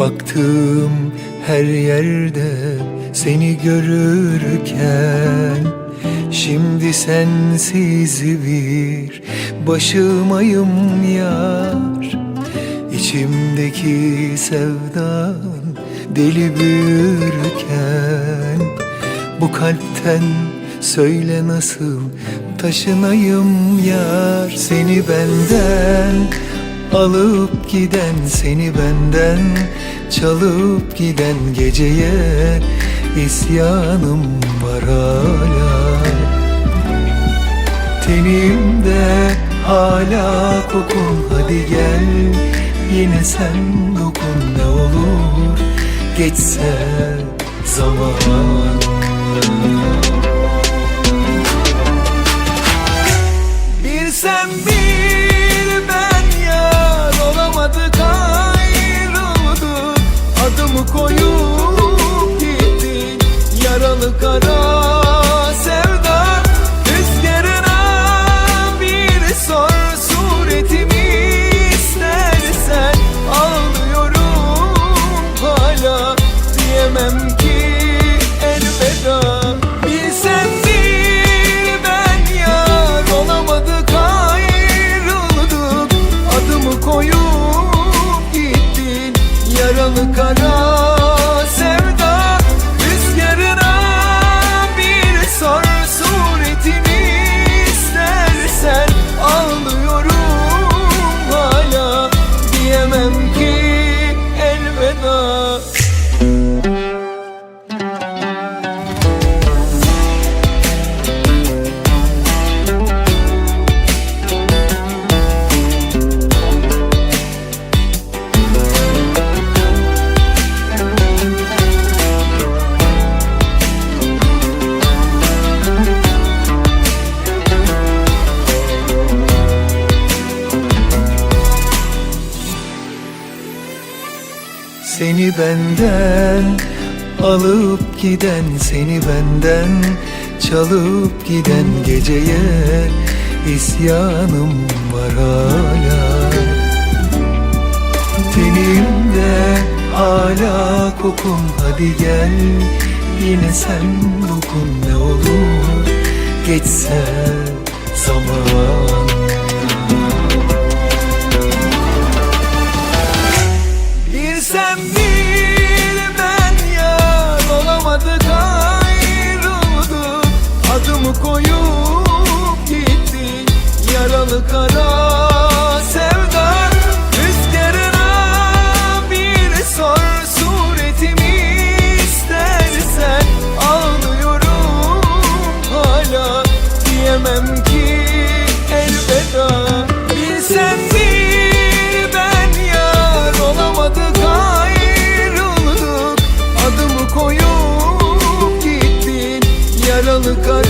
Baktığım her yerde seni görürken Şimdi sensiz bir başımayım yar. İçimdeki sevdan deli büyürken Bu kalpten söyle nasıl taşınayım yar Seni benden alıp giden Seni benden çalıp giden geceye isyanım var hala. Tenimde hala kokun hadi gel Yine sen dokun ne olur. Geçse zaman. Bir sen bir Seni benden alıp giden Seni benden çalıp giden geceye isyanım var hala. Tenimde hala kokun hadi gel Yine sen dokun ne olur. Geçse Balık arı